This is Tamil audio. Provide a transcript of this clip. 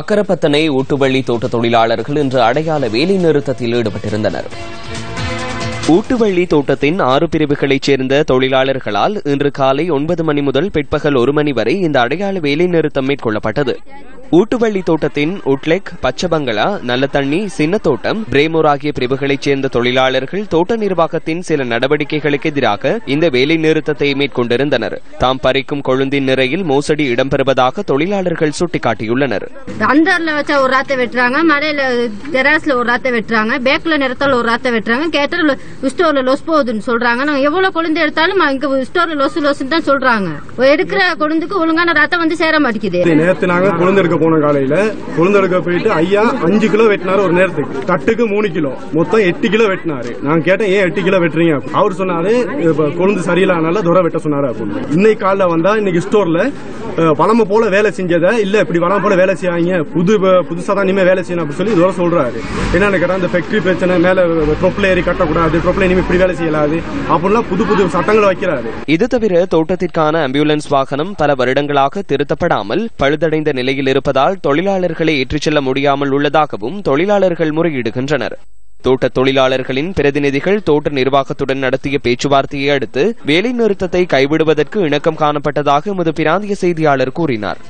அக்கரப்பத்தனை ஊட்டுவள்ளி தோட்ட தொழிலாளர்கள் இன்று அடையாள வேலை நிறுத்தத்தில் ஈடுபட்டிருந்தனர். ஊட்டுவள்ளி தோட்டத்தின் ஆறு பிரிவுகளைச் சேர்ந்த தொழிலாளர்களால் இன்று காலை ஒன்பது மணி முதல் பிற்பகல் ஒரு மணி வரை இந்த அடையாள வேலை நிறுத்தம் மேற்கொள்ளப்பட்டது. ஊட்டுவள்ளி தோட்டத்தின் உட்லெக் பச்சபங்களா நல்லத்தண்ணி சின்னத்தோட்டம் பிரேமூர் ஆகிய பிரிவுகளைச் சேர்ந்த தொழிலாளர்கள் தோட்ட நிர்வாகத்தின் சில நடவடிக்கைகளுக்கு எதிராக இந்த வேலை நிறுத்தத்தை மேற்கொண்டிருந்தனர். தாம் பறிக்கும் கொழுந்தின் நிறையில் மோசடி இடம்பெறுவதாக தொழிலாளர்கள் சுட்டிக்காட்டியுள்ளனர். அண்டர்ல வச்சா ஒரு ராத்தை வெட்டுறாங்க மலையில டெராஸ்ல ஒரு ராத்தை வெட்டுறாங்க பேக்ல நிறத்தால ஒரு ராத்தை வெட்டுறாங்க கேட்டா ஸ்டோர்ல லொஸ் போகுதுன்னு சொல்றாங்க. நாங்க எவ்வளவு கொழுந்து எடுத்தாலும் இங்க ஸ்டோர்ல லொஸ் லொஸ்ன்னு தான் சொல்றாங்க. எடுக்கிற கொழுந்துக்கு ஒழுங்கான ரத்தம் வந்து சேர மாட்டேங்குது. நேத்து நாங்க கொழுந்தெடுக்க போன காலையில கொழுந்தெடுக்க போயிட்டு ஐயா அஞ்சு கிலோ வெட்டினாரு ஒரு நேரத்துக்கு. தட்டுக்கு மூணு கிலோ. மொத்தம் எட்டு கிலோ வெட்டினாரு. நான் கேட்டேன் ஏன் எட்டு கிலோ வெட்டுறீங்க? அவர் சொன்னாரு குழந்தை கொழுந்து சரியில்லாதனால துரை வெட்ட சொன்னாரு அப்படின்னு இன்னைக்கு காலைல வந்தா இன்னைக்கு ஸ்டோர்ல பணம் போல வேலை செஞ்சதை இல்ல இப்படி பணம் போல வேலை செய்யாங்க புது புதுசா தான் இனிமே வேலை செய்யணும் அப்படின்னு சொல்லி இதோட சொல்றாரு. என்னன்னு கேட்டா இந்த ஃபேக்டரி பிரச்சனை மேல ட்ரொப்ல ஏறி கட்டக்கூடாது ட்ரொப்ல இனிமே இப்படி வேலை செய்யலாது அப்படிலாம் புது புது சட்டங்களை வைக்கிறாரு. இது தவிர தோட்டத்திற்கான ஆம்புலன்ஸ் வாகனம் பல வருடங்களாக திருத்தப்படாமல் பழுதடைந்த நிலையில் இருப்பதால் தொழிலாளர்களை ஏற்றிச் செல்ல முடியாமல் உள்ளதாகவும் தொழிலாளர்கள் முறையிடுகின்றனர். தோட்ட தொழிலாளர்களின் பிரதிநிதிகள் தோட்ட நிர்வாகத்துடன் நடத்திய பேச்சுவார்த்தையை அடுத்து வேலை நிறுத்தத்தை கைவிடுவதற்கு இணக்கம் காணப்பட்டதாக எமது பிராந்திய செய்தியாளர் கூறினார்.